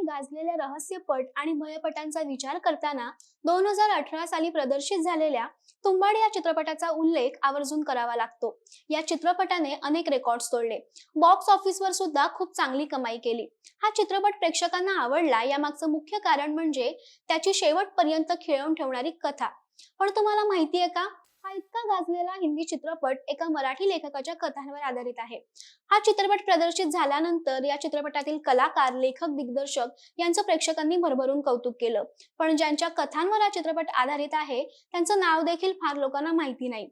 गाजलेल्या रहस्यपट आणि भयपटांचा विचार करताना दोन हजार अठरा साली प्रदर्शित झालेल्या तुंबाड या चित्रपटाचा उल्लेख आवर्जून करावा लागतो. या चित्रपटाने अनेक रेकॉर्ड तोडले. बॉक्स ऑफिसवर सुद्धा खूप चांगली कमाई केली. हा चित्रपट प्रेक्षकांना आवडला यामागचं मुख्य कारण म्हणजे त्याची शेवटपर्यंत खिळवून ठेवणारी कथा. पण तुम्हाला माहितीये का? हा इतका गाजलेला हिंदी चित्रपट एका मराठी लेखकाच्या कथांवर आधारित आहे. हा चित्रपट प्रदर्शित झाल्यानंतर या चित्रपटातील कलाकार लेखक दिग्दर्शक यांचं प्रेक्षकांनी भरभरून कौतुक केलं. पण ज्यांच्या कथांवर हा चित्रपट आधारित आहे त्यांचं नाव देखील फार लोकांना माहिती नाही.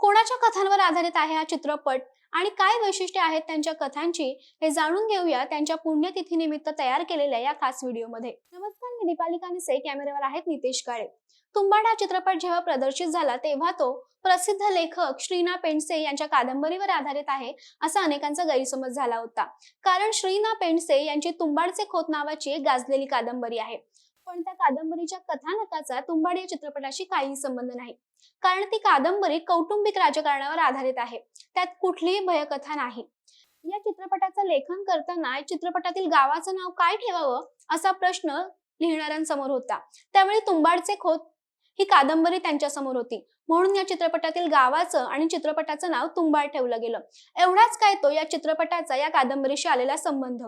कोणाच्या कथांवर आधारित आहे हा चित्रपट? आणि काय वैशिष्ट्ये आहेत त्यांच्या कथांची हे जाणून घेऊया त्यांच्या पुण्यतिथीनिमित्त तयार केलेल्या या खास व्हिडिओमध्ये. नमस्कार मी दीपालिका निसे कॅमेऱ्यावर आहेत नितेश काळे. तुंबाड हा चित्रपट जेव्हा प्रदर्शित झाला तेव्हा तो प्रसिद्ध लेखक श्रीना पेंडसे यांच्या कादंबरीवर आधारित आहे असा अनेकांचा गैरसमज झाला होता. कारण श्रीना पेंडसे यांची तुंबाडचे खोत नावाची एक गाजलेली कादंबरी आहे. पण त्या कादंबरीच्या कथानकाचा तुंबाड या चित्रपटाशी काही संबंध नाही. कारण ती कादंबरी कौटुंबिक राजकारणावर आधारित आहे. त्यात कुठलीही भयकथा नाही. या चित्रपटाचं लेखन करताना चित्रपटातील गावाचं नाव काय ठेवावं असा प्रश्न लिहिणाऱ्यांसमोर होता. त्यावेळी तुंबाडचे खोत ही कादंबरी त्यांच्यासमोर होती. म्हणून या चित्रपटातील गावाचं आणि चित्रपटाचं नाव तुंबाड ठेवलं गेलं. एवढाच काय तो या चित्रपटाचा या कादंबरीशी आलेला संबंध.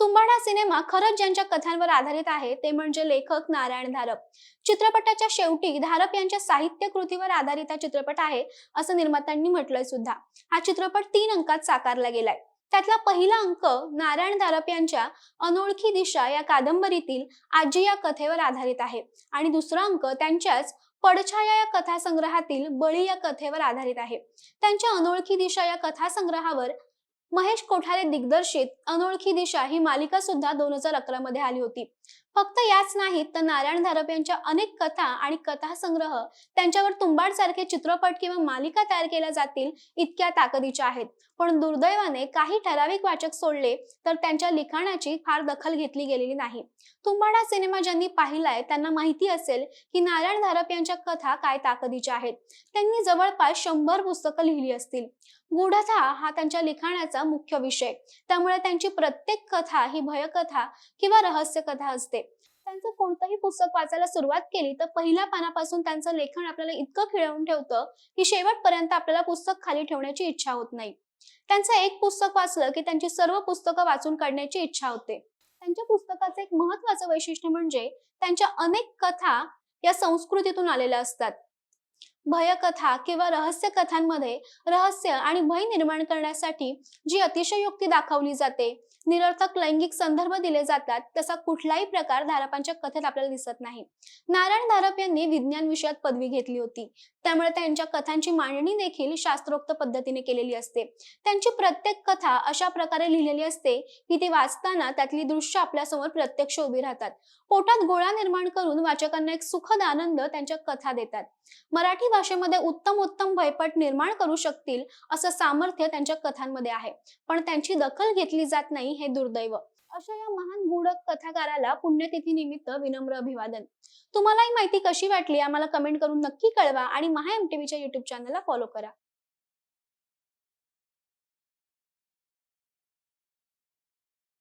तुंबाडा सिनेमा खरंच ज्यांच्या कथांवर आधारित आहे ते म्हणजे लेखक नारायण धारप. चित्रपटाच्या शेवटी धारप यांच्या साहित्य कृतीवर आधारित हा चित्रपट आहे असं निर्मात्यांनी म्हटलंय सुद्धा. हा चित्रपट तीन अंकात साकारला गेलाय. त्यातला पहिला अंक नारायण धारप यांच्या अनोळखी दिशा या कादंबरीतील आजी या कथेवर आधारित आहे आणि दुसरा अंक त्यांच्याच पडछाया या कथासंग्रहातील बळी या कथेवर आधारित आहे. त्यांच्या अनोळखी दिशा या कथासंग्रहावर महेश कोठारे दिग्दर्शित अनोळखी दिशा ही मालिका सुद्धा दोन हजार अकरा मध्ये आली होती. फक्त याच नाहीत तर नारायण धारप यांच्या अनेक कथा आणि कथासंग्रह त्यांच्यावर तुंबाड सारखे चित्रपट किंवा मालिका तयार केल्या जातील इतक्या ताकदीच्या आहेत. पण दुर्दैवाने काही ठराविक वाचक सोडले तर त्यांच्या लिखाणाची फार दखल घेतली गेलेली नाही. तुंबाड हा सिनेमा ज्यांनी पाहिलाय त्यांना माहिती असेल की नारायण धारप यांच्या कथा काय ताकदीच्या आहेत. त्यांनी जवळपास शंभर पुस्तकं लिहिली असतील. गूढथा हा त्यांच्या लिखाणाचा मुख्य विषय. त्यामुळे त्यांची प्रत्येक कथा ही भयकथा किंवा रहस्य कथा असते. त्यांचं कोणतंही पुस्तक वाचायला सुरुवात केली तर पहिल्या पानापासून त्यांचं लेखन आपल्याला इतकं खिळवून ठेवतं की शेवटपर्यंत आपल्याला पुस्तक खाली ठेवण्याची इच्छा होत नाही. त्यांचं एक पुस्तक वाचलं की त्यांची सर्व पुस्तकं वाचून काढण्याची इच्छा होते. त्यांच्या पुस्तकाचं एक महत्वाचं वैशिष्ट्य म्हणजे त्यांच्या अनेक कथा या संस्कृतीतून आलेल्या असतात. भयकथा किंवा रहस्य कथांमध्ये रहस्य आणि भय निर्माण करण्यासाठी जी अतिशयोक्ती दाखवली जाते निरर्थक लैंगिक संदर्भ दिले जातात तसा कुठलाही प्रकार धारपांच्या कथेत आपल्याला दिसत नाही. नारायण धारप यांनी विज्ञान विषयात पदवी घेतली होती. त्यामुळे त्यांच्या कथांची मांडणी देखील शास्त्रोक्त पद्धतीने केलेली असते. त्यांची प्रत्येक कथा अशा प्रकारे लिहिलेली असते की ती वाचताना त्यातली दृश्य आपल्यासमोर प्रत्यक्ष उभी राहतात. पोटात गोळा निर्माण करून वाचकांना एक सुखद आनंद त्यांच्या कथा देतात. मराठी भाषेमध्ये उत्तम उत्तम भयपट निर्माण करू शकतील असं सामर्थ्य त्यांच्या कथांमध्ये आहे. पण त्यांची दखल घेतली जात नाही हे दुर्दैव. अशा या महान गूढ कथाकाराला पुण्यतिथी निमित्त विनम्र अभिवादन. तुम्हाला ही माहिती कशी वाटली आम्हाला कमेंट करून नक्की कळवा आणि महा एमटीव्हीच्या युट्यूब चॅनलला फॉलो करा.